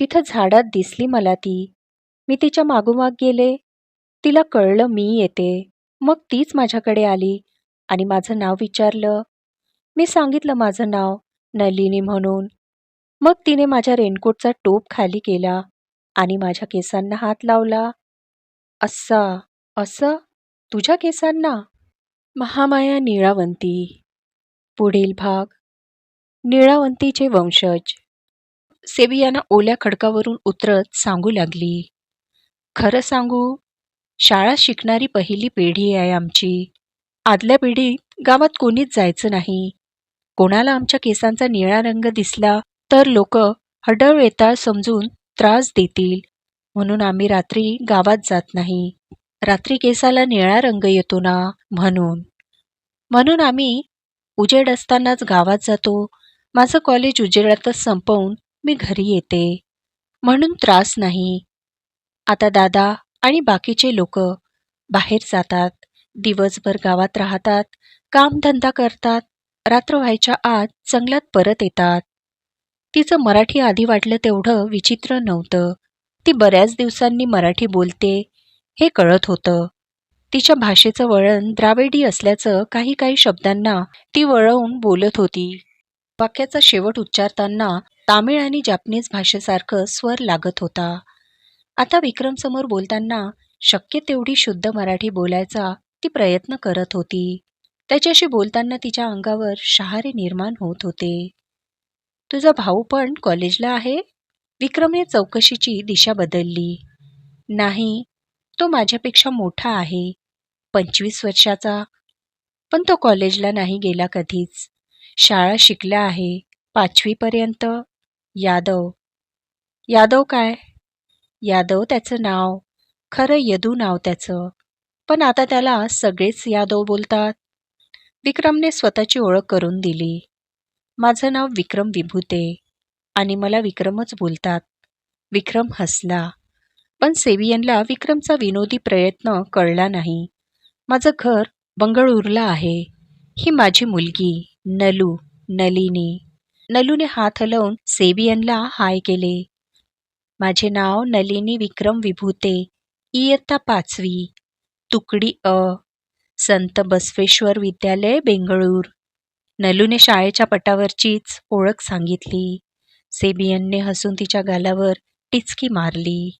तिथं झाडात दिसली मला ती. मी तिच्या मागोमाग गेले. तिला कळलं मी येते. मग तीच माझ्याकडे आली आणि माझं नाव विचारलं. मी सांगितलं माझं नाव नलिनी म्हणून. मग तिने माझ्या रेनकोटचा टोप खाली केला आणि माझ्या केसांना हात लावला. असा असं? तुझ्या केसांना? महामाया निळावंती. पुढील भाग. निळावंतीचे वंशज. सेबियाना ओल्या खडकावरून उतरत सांगू लागली खरं सांगू शाळा शिकणारी पहिली पिढी आहे आमची. आदल्या पिढीत गावात कोणीच जायचं नाही. कोणाला आमच्या केसांचा निळा रंग दिसला तर लोक हडळ वेताळ समजून त्रास देतील. म्हणून आम्ही रात्री गावात जात नाही. रात्री केसाला निळा रंग येतो ना म्हणून. म्हणून आम्ही उजेड असतानाच गावात जातो. माझं कॉलेज उजेडातच संपवून मी घरी येते. म्हणून त्रास नाही. आता दादा आणि बाकीचे लोक बाहेर जातात. दिवसभर गावात राहतात. कामधंदा करतात. रात्र व्हायच्या आत जंगलात परत येतात. तिचं मराठी आधी वाटलं तेवढं विचित्र नव्हतं. ती बऱ्याच दिवसांनी मराठी बोलते हे कळत होतं. तिच्या भाषेचं वळण द्राविडी असल्याचं काही काही शब्दांना ती वळवून बोलत होती. वाक्याचा शेवट उच्चारताना तामिळ आणि जापनीज भाषेसारखं स्वर लागत होता. आता विक्रमसमोर बोलताना शक्य तेवढी शुद्ध मराठी बोलायचा ती प्रयत्न करत होती. त्याच्याशी बोलताना तिच्या अंगावर शहारे निर्माण होत होते. तुझा भाऊ पण कॉलेजला आहे विक्रमने चौकशीची दिशा बदलली. नाही तो माझ्यापेक्षा मोठा आहे. पंचवीस वर्षाचा. पण तो कॉलेजला नाही गेला कधीच. शाळा शिकला आहे. पाचवीपर्यंत. यादव. यादव काय? यादव त्याचं नाव. खरं यदू नाव त्याचं. पण आता त्याला सगळेच यादव बोलतात. विक्रमने स्वतःची ओळख करून दिली. माझं नाव विक्रम विभूते. आणि मला विक्रमच बोलतात. विक्रम हसला. पण सेवियनला विक्रमचा विनोदी प्रयत्न कळला नाही. माझं घर बंगळूरला आहे. ही माझी मुलगी नलू नलिनी. नलूने हात हलवून सेबियनला हाय केले. माझे नाव नलिनी विक्रम विभूते इयत्ता पाचवी तुकडी अ संत बसवेश्वर विद्यालय बेंगळूर. नलूने शाळेच्या पटावरचीच ओळख सांगितली. सेबियनने हसून तिच्या गालावर टिचकी मारली.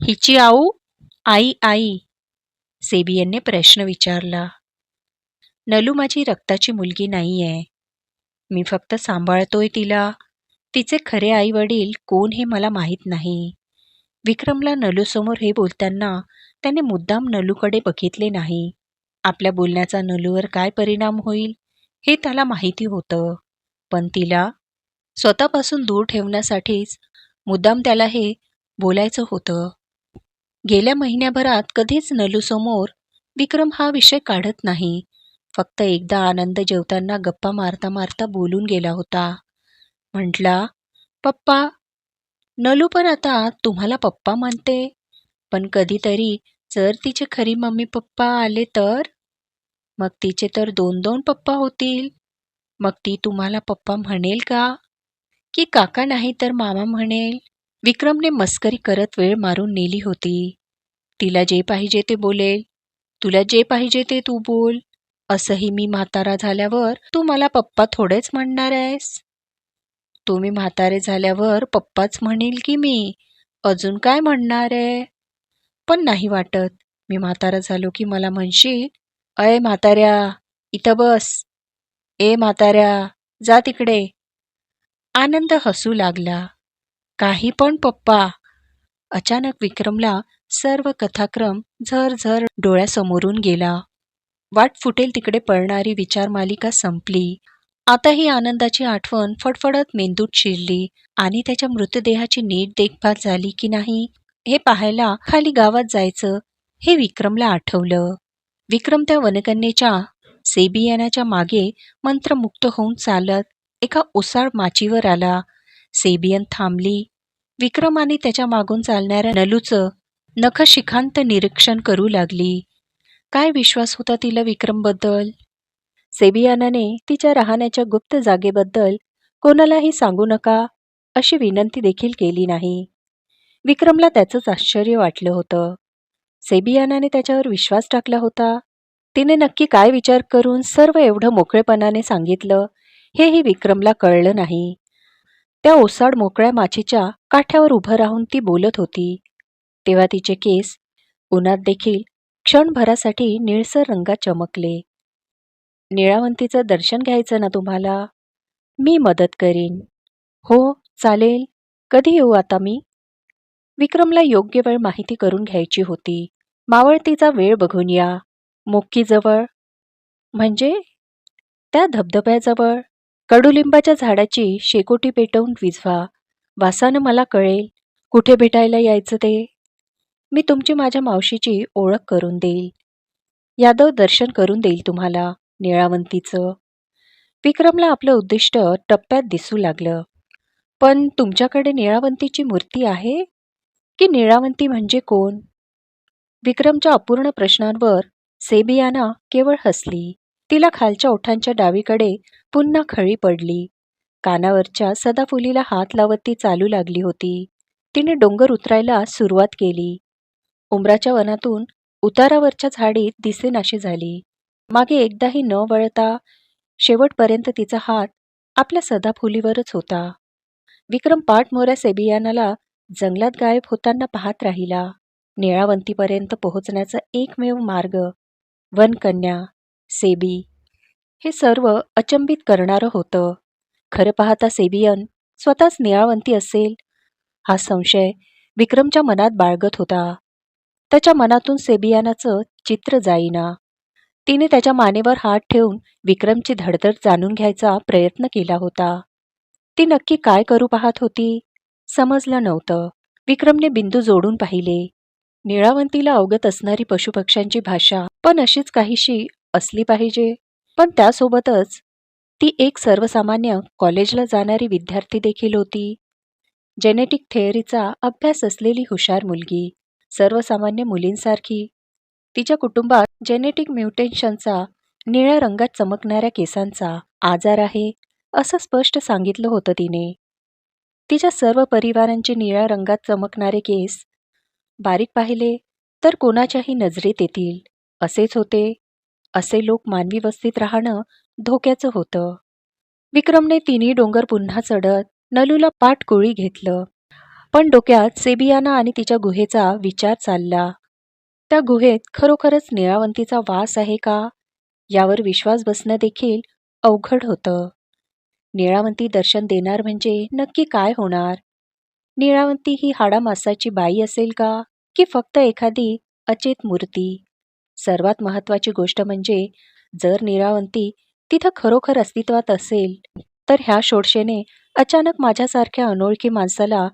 हिची आऊ आई आई सेबियनने प्रश्न विचारला. नलू माझी रक्ताची मुलगी नाही आहे मी फक्त सांभाळतोय तिला. तिचे खरे आई वडील कोण हे मला माहीत नाही. विक्रमला नलूसमोर हे बोलताना त्याने मुद्दाम नलूकडे बघितले नाही. आपल्या बोलण्याचा नलूवर काय परिणाम होईल हे त्याला माहिती होतं. पण तिला स्वतःपासून दूर ठेवण्यासाठीच मुद्दाम त्याला हे बोलायचं होतं. गेल्या महिन्याभरात कधीच नलूसमोर विक्रम हा विषय काढत नाही. फक्त एकदा आनंद जेवताना गप्पा मारता मारता बोलून गेला होता. म्हटला पप्पा नलू पण आता तुम्हाला पप्पा म्हणते पण कधीतरी जर तिचे खरी मम्मी पप्पा आले तर? मग तिचे तर दोन दोन पप्पा होतील. मग ती तुम्हाला पप्पा म्हणेल का? की काका नाही तर मामा म्हणेल. विक्रमने मस्करी करत वेळ मारून नेली होती. तिला जे पाहिजे ते बोलेल. तुला जे पाहिजे ते तू बोल. असंही मी म्हातारा झाल्यावर तू मला पप्पा थोडेच म्हणणार आहेस? तुम्ही म्हातारे झाल्यावर पप्पाच म्हणेल की मी? अजून काय म्हणणार आहे? पण नाही वाटत. मी म्हातारा झालो की मला म्हणशील अय म्हाताऱ्या इथं बस. ए म्हाताऱ्या जा तिकडे. आनंद हसू लागला. काही पण पप्पा. अचानक विक्रमला सर्व कथाक्रम झर डोळ्यासमोरून गेला. वाट फुटेल तिकडे पळणारी विचारमालिका संपली. आता ही आनंदाची आठवण फडफडत मेंदूत शिरली. आणि त्याच्या मृतदेहाची नीट देखभाल झाली की नाही हे पाहायला खाली गावात जायचं हे विक्रमला आठवलं. विक्रम त्या वनकन्येच्या सेबियानाच्या मागे मंत्रमुक्त होऊन चालत एका ओसाळ माचीवर आला. सेबियन थांबली. विक्रम आणि त्याच्या मागून चालणाऱ्या नलूचं नखशिखांत निरीक्षण करू लागली. काय विश्वास होता तिला विक्रमबद्दल? सेबियानाने तिच्या राहण्याच्या गुप्त जागेबद्दल कोणालाही सांगू नका अशी विनंती देखील केली नाही. विक्रमला त्याचंच आश्चर्य वाटलं होतं. सेबियानाने त्याच्यावर विश्वास टाकला होता? तिने नक्की काय विचार करून सर्व एवढं मोकळेपणाने सांगितलं हेही विक्रमला कळलं नाही. त्या ओसाड मोकळ्या माचीच्या काठ्यावर उभं राहून ती बोलत होती. तेव्हा तिचे केस उन्हात देखील क्षणभरासाठी निळसर रंगात चमकले. निळावंतीचं दर्शन घ्यायचं ना तुम्हाला? मी मदत करीन. हो चालेल. कधी येऊ आता मी? विक्रमला योग्य वेळ माहिती करून घ्यायची होती. मावळतीचा वेळ बघून या. मोक्कीजवळ. म्हणजे? त्या धबधब्याजवळ. कडुलिंबाच्या झाडाची शेकोटी पेटवून विझवा. वासानं मला कळेल. कुठे भेटायला यायचं ते? मी तुमची माझ्या मावशीची ओळख करून देईल. यादव दर्शन करून देईल तुम्हाला निळावंतीचं. विक्रमला आपलं उद्दिष्ट टप्प्यात दिसू लागलं. पण तुमच्याकडे निळावंतीची मूर्ती आहे? की निळावंती म्हणजे कोण? विक्रमच्या अपूर्ण प्रश्नांवर सेबियाना केवळ हसली. तिला खालच्या ओठांच्या डावीकडे पुन्हा खळी पडली. कानावरच्या सदाफुलीला हात लावत ती चालू लागली होती. तिने डोंगर उतरायला सुरुवात केली. उमराच्या वनातून उतारावरच्या झाडीत दिसेनाशी झाली. मागे एकदाही न वळता शेवटपर्यंत तिचा हात आपल्या सदाफुलीवरच होता. विक्रम पाठमोऱ्या सेबियानाला जंगलात गायब होताना पाहत राहिला. निळावंतीपर्यंत पोहोचण्याचा एकमेव मार्ग वनकन्या सेबी हे सर्व अचंबित करणारं होतं. खरं पाहता सेबियन स्वतःच निळावंती असेल हा संशय विक्रमच्या मनात बाळगत होता. त्याच्या मनातून सेबियानाचं चित्र जाईना. तिने त्याच्या मानेवर हात ठेवून विक्रमची धडधड जाणून घ्यायचा प्रयत्न केला होता. ती नक्की काय करू पाहत होती? समजलं नव्हतं. विक्रमने बिंदू जोडून पाहिले. निळावंतीला अवगत असणारी पशुपक्ष्यांची भाषा पण अशीच काहीशी असली पाहिजे. पण त्यासोबतच ती एक सर्वसामान्य कॉलेजला जाणारी विद्यार्थी देखील होती. जेनेटिक थेअरीचा अभ्यास असलेली हुशार मुलगी. सर्वसामान्य मुलींसारखी. तिच्या कुटुंबात जेनेटिक म्युटेशनचा निळ्या रंगात चमकणाऱ्या केसांचा आजार आहे असं स्पष्ट सांगितलं होतं तिने. तिच्या सर्व परिवारांचे निळ्या रंगात चमकणारे केस बारीक पाहिले तर कोणाच्याही नजरेत येतील असेच होते असे लोक मानवी वस्तीत राहणं धोक्याचं होतं. विक्रमने तिन्ही डोंगर पुन्हा चढत नलूला पाठकोळी घेतलं. पण डोक्यात सेबियाना आणि तिच्या गुहेचा विचार चालला. त्या गुहेत खरोखरच निळावंतीचा वास आहे का? यावर विश्वास बसणं देखील अवघड होतं. निळावंती दर्शन देणार म्हणजे नक्की काय होणार? निळावंती ही हाडामासाची बाई असेल का? की फक्त एखादी अचेत मूर्ती? सर्वात महत्वाची गोष्ट म्हणजे जर निळावंती तिथं खरोखर अस्तित्वात असेल तर ह्या षोडशेने अचानक माझ्यासारख्या अनोळखी माणसाला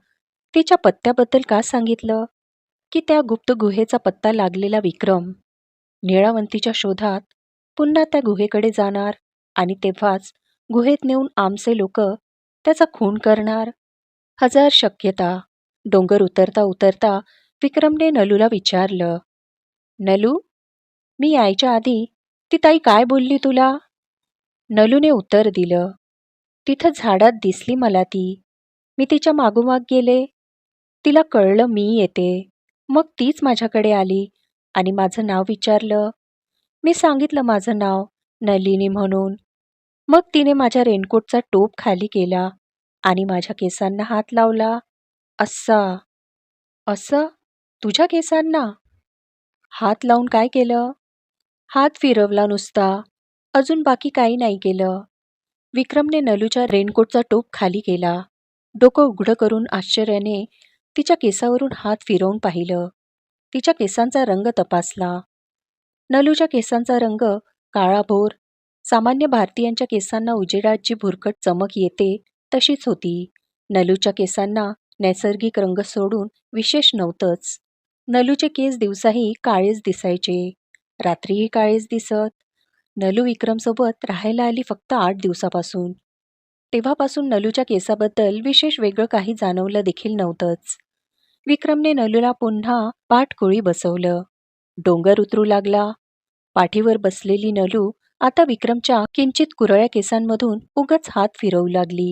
तिच्या पत्त्याबद्दल का सांगितलं? की त्या गुप्त गुहेचा पत्ता लागलेला विक्रम. निळावंतीच्या शोधात पुन्हा त्या गुहेकडे जाणार आणि तेव्हाच गुहेत नेऊन आमचे लोक त्याचा खून करणार. हजार शक्यता. डोंगर उतरता उतरता विक्रमने नलूला विचारलं. नलू? मी यायच्या आधी ती ताई काय बोलली तुला? नलूने उत्तर दिलं. तिथं झाडात दिसली मला ती. मी तिच्या मागोमाग गेले. तिला कळलं मी येते. मग तीच माझ्याकडे आली आणि माझं नाव विचारलं. मी सांगितलं माझं नाव नलिनी म्हणून. मग तिने माझ्या रेनकोटचा टोप खाली केला आणि माझ्या केसांना हात लावला. असा असं? तुझ्या केसांना? हात लावून काय केलं? हात फिरवला नुसता. अजून बाकी काही नाही केलं. विक्रमने नलूच्या रेनकोटचा टोप खाली केला. डोकं उघडं करून आश्चर्याने तिच्या केसावरून हात फिरवून पाहिलं. तिच्या केसांचा रंग तपासला. नलूच्या केसांचा रंग काळाभोर सामान्य भारतीयांच्या केसांना उजेडात जी भुरकट चमक येते तशीच होती. नलूच्या केसांना नैसर्गिक रंग सोडून विशेष नव्हतंच. नलूचे केस दिवसाही काळेच दिसायचे. रात्रीही काळेच दिसत. नलू विक्रमसोबत राहायला आली फक्त आठ दिवसापासून. तेव्हापासून नलूच्या केसाबद्दल विशेष वेगळं काही जाणवलं देखील नव्हतंच. विक्रमने नलूला पुन्हा पाठकोळी बसवलं. डोंगर उतरू लागला. पाठीवर बसलेली नलू आता विक्रमच्या किंचित कुरळ्या केसांमधून उगच हात फिरवू लागली.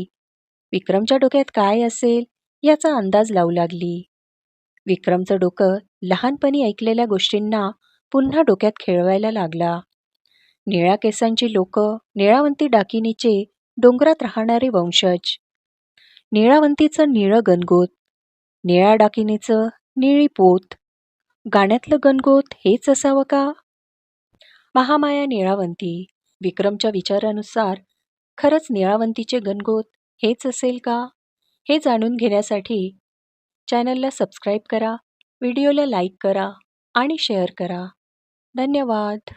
विक्रमच्या डोक्यात काय असेल याचा अंदाज लावू लागली. विक्रमचं डोकं लहानपणी ऐकलेल्या गोष्टींना पुन्हा डोक्यात खेळवायला लागला. निळ्या केसांची लोक निळावंती डाकिनीचे डोंगरात राहणारे वंशज. निळावंतीचं निळं गणगोत. निळ्या डाकिनीचं निळी पोत. गाण्यातलं गणगोत हेच असावं का? महामाया निळावंती विक्रमच्या विचारानुसार खरंच निळावंतीचे गणगोत हेच असेल का? हे जाणून घेण्यासाठी चॅनलला सबस्क्राईब करा व्हिडिओला लाईक करा आणि शेअर करा. धन्यवाद.